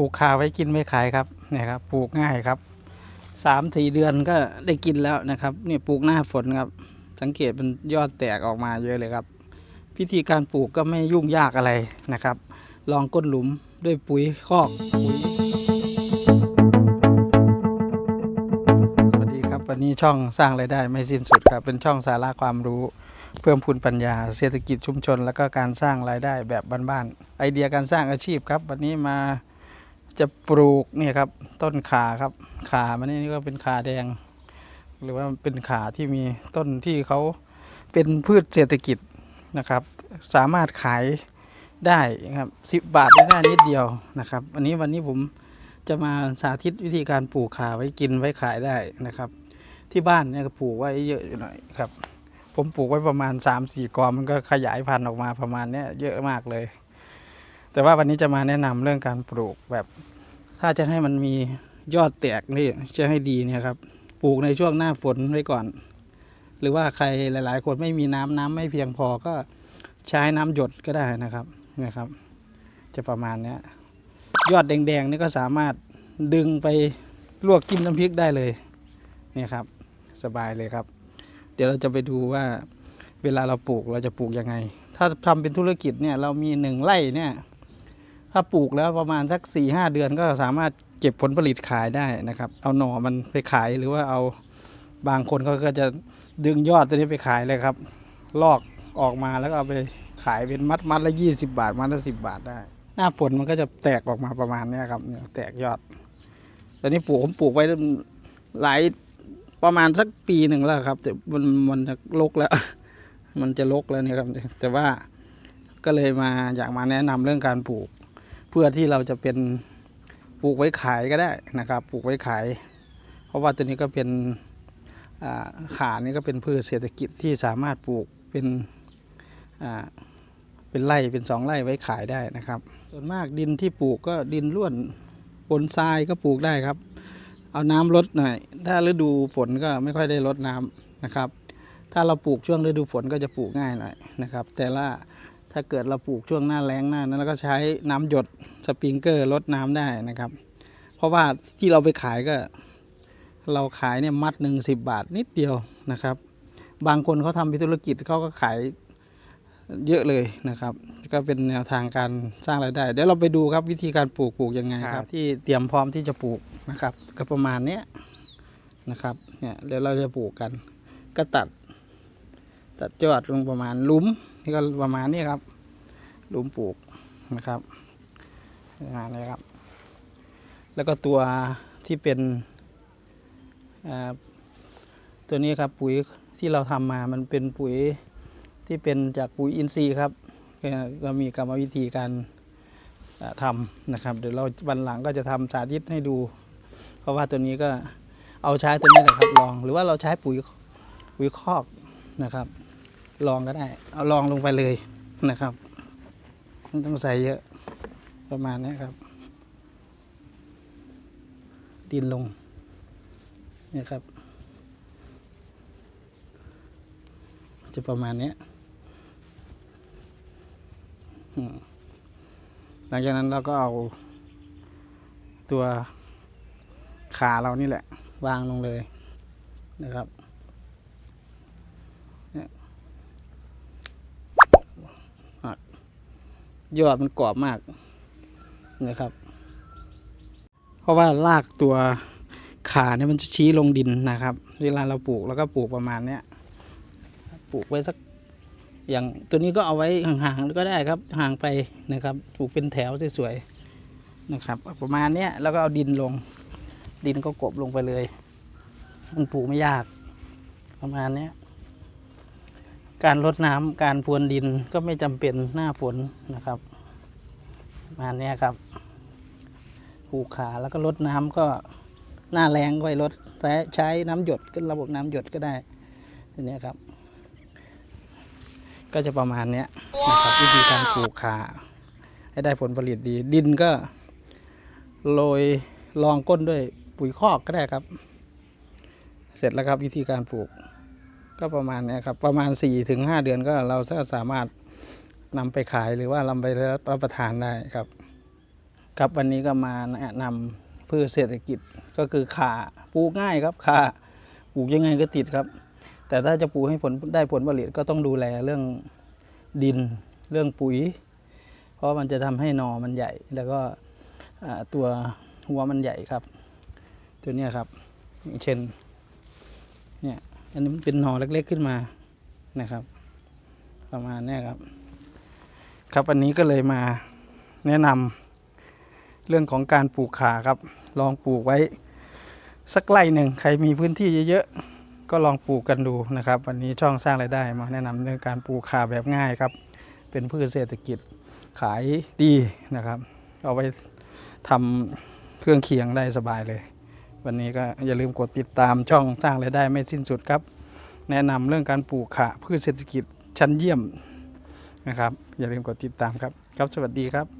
ลูกขาไว้กินไม่ขายครับเนี่ยครับปลูกง่ายครับสามสี่เดือนก็ได้กินแล้วนะครับเนี่ยปลูกหน้าฝนครับ สังเกตเป็นยอดแตกออกมาเยอะเลยครับ พิธีการปลูกก็ไม่ยุ่งยากอะไรนะครับ ลองก้นหลุมด้วยปุ๋ยคอกปุ๋ยสวัสดีครับวันนี้ช่องสร้างไรายได้ไม่สิ้นสุดครับ เป็นช่องสาระความรู้เพิ่มพูนปัญญาเศรษฐกิจชุมชน แล้วก็การสร้างรายได้แบบบ้านๆไอเดียการสร้างอาชีพครับ วันนี้มา จะปลูกเนี่ยครับต้นขาครับขามันนี่ก็เป็นขาแดง หรือว่าเป็นขาที่มีต้นที่เขาเป็นพืชเศรษฐกิจนะครับ สามารถขายได้ครับสิบบาทได้นิดเดียวนะครับวันนี้วันนี้ผมจะมาสาธิตวิธีการปลูกขาไว้กินไว้ขายได้นะครับ ที่บ้านเนี่ยก็ปลูกไว้เยอะอยู่หน่อยครับ ผมปลูกไว้ประมาณ3ามสี่กอมันก็ขยายพันธุ์ออกมาประมาณเนี้ยเยอะมากเลย แต่ว่าวันนี้จะมาแนะนำเรื่องการปลูกแบบ ถ้าจะให้มันมียอดแตกนี่จะให้ดีเนี่ยครับ ปลูกในช่วงหน้าฝนไว้ก่อน หรือว่าใครหลาย ๆ คนไม่มีน้ำน้ำไม่เพียงพอก็ใช้น้ำหยดก็ได้นะครับนะครับ จะประมาณนี้ยอดแดงๆนี่ก็สามารถดึงไปลวกจิ้มน้ำพริกได้เลยนี่ครับ สบายเลยครับ เดี๋ยวเราจะไปดูว่าเวลาเราปลูกเราจะปลูกยังไง ถ้าทำเป็นธุรกิจเนี่ยเรามีหนึ่งไร่เนี่ย ถ้าปลูกแล้วประมาณสักสี่ห้าเดือนก็สามารถเก็บผลผลิตขายได้นะครับ เอาหน่อมันไปขายหรือว่าเอาบางคนเขาก็จะดึงยอดตัวนี้ไปขายเลยครับ ลอกออกมาแล้วก็เอาไปขายเป็นมัดมัดละยี่สิบาท มัดละสิบาทได้ หน้าฝนมันก็จะแตกออกมาประมาณนี้ครับเนี่ยแตกยอดตอนนี้ปลูกผมปลูกไว้หลายประมาณสักปีหนึ่งแล้วครับ แต่มันมันจะลกแล้ว มันจะลกแล้วเนี่ยครับ แต่ว่าก็เลยมาอยากมาแนะนำเรื่องการปลูก เพื่อที่เราจะเป็นปลูกไว้ขายก็ได้นะครับปลูกไว้ขาย เพราะว่าตัวนี้ก็เป็นขานี่ก็เป็นพืชเศรษฐกิจที่สามารถปลูกเป็นเป็นไร่เป็นสองไร่ไว้ขายได้นะครับ ส่วนมากดินที่ปลูกก็ดินร่วนปนทรายก็ปลูกได้ครับ เอาน้ำลดหน่อย ถ้าฤดูฝนก็ไม่ค่อยได้ลดน้ำนะครับ ถ้าเราปลูกช่วงฤดูฝนก็จะปลูกง่ายหน่อยนะครับ แต่ละ ถ้าเกิดเราปลูกช่วงหน้าแล้งหน้านั้นเราก็ใช้น้ำหยดสปริงเกอร์ลดน้ำได้นะครับ เพราะว่าที่เราไปขายก็ เราขายเนี่ยมัดหนึ่งสิบบาทนิดเดียวนะครับ บางคนเขาทำธุรกิจเขาก็ขายเยอะเลยนะครับ ก็เป็นแนวทางการสร้างรายได้ เดี๋ยวเราไปดูครับวิธีการปลูกปลูกยังไงครับ ที่เตรียมพร้อมที่จะปลูกนะครับ ก็ประมาณเนี้ยนะครับเนี่ยเดี๋ยวเราจะปลูกกัน ก็ตัด ตัดยอดลงประมาณลุม นี่ก็ประมาณนี้ครับหลุมปลูกนะครับประมาณนี้ครับ แล้วก็ตัวที่เป็นตัวนี้ครับปุ๋ยที่เราทำมามันเป็นปุ๋ยที่เป็นจากปุ๋ยอินทรีย์ครับก็ก็มีกรรมวิธีการอ่าทำนะครับ เดี๋ยวเราวันหลังก็จะทำสาธิตให้ดู เพราะว่าตัวนี้ก็เอาใช้ตัวนี้แหละครับลอง หรือว่าเราใช้ปุ๋ยปุ๋ยคอกนะครับ ลองก็ได้ เอาลองลงไปเลยนะครับไม่ต้องใส่เยอะประมาณนี้ครับ ดินลงนี่ครับ จะประมาณนี้หลังจากนั้นเราก็เอาตัวขาเรานี่แหละ วางลงเลยนะครับ ยอดมันกรอบมากนะครับ เพราะว่ารากตัวขาเนี่ยมันจะชี้ลงดินนะครับ เวลาเราปลูกแล้วก็ปลูกประมาณเนี้ยปลูกไว้สักอย่างตัวนี้ก็เอาไว้ห่างๆก็ได้ครับห่างไปนะครับปลูกเป็นแถวสวยๆนะครับ ประมาณเนี้ยแล้วก็เอาดินลง ดินก็กบลงไปเลย มันปลูกไม่ยาก ประมาณเนี้ย การรดน้ำการพรวนดินก็ไม่จำเป็นหน้าฝนนะครับมาเนี้ยครับปลูกขาแล้วก็รดน้ำก็หน้าแรงก็ไปรดใช้ใช้น้ำหยดก็ระบบน้ำหยดก็ได้ทีเนี้ยครับ ก็จะประมาณเนี้ยนะครับวิธีการปลูกขาให้ได้ผลผลิตดี ดินก็โรยรองก้นด้วยปุ๋ยคอกก็ได้ครับ เสร็จแล้วครับวิธีการปลูก ก็ประมาณนี้ครับประมาณ4ี่ถึงห้าเดือนก็เราก็สามารถนำไปขายหรือว่านำไปรับประทานได้ครับ ครับวันนี้ก็มาแนะนำพืชเศรษฐกิจก็คือข่าปลูกง่ายครับข่าปลูกยังไงก็ติดครับ แต่ถ้าจะปลูกให้ผลได้ผลผลิตก็ต้องดูแลเรื่องดินเรื่องปุ๋ย เพราะมันจะทำให้หนอมันใหญ่ แล้วก็ตัวหัวมันใหญ่ครับ ตัวนี้ครับเช่นเนี่ย อันนี้มันเป็นหนอเล็กๆขึ้นมานะครับ ประมาณนี้ครับ ครับวันนี้ก็เลยมาแนะนำเรื่องของการปลูกขาครับ ลองปลูกไว้สักไร่หนึ่งใครมีพื้นที่เยอะๆก็ลองปลูกกันดูนะครับ วันนี้ช่องสร้างรายได้มาแนะนำเรื่องการปลูกขาแบบง่ายครับ เป็นพืชเศรษฐกิจขายดีนะครับ เอาไปทำเครื่องเคียงได้สบายเลย วันนี้ก็อย่าลืมกดติดตามช่องสร้างรายได้ไม่สิ้นสุดครับ แนะนำเรื่องการปลูกขาพืชเศรษฐกิจชั้นเยี่ยมนะครับ อย่าลืมกดติดตามครับ ครับสวัสดีครับ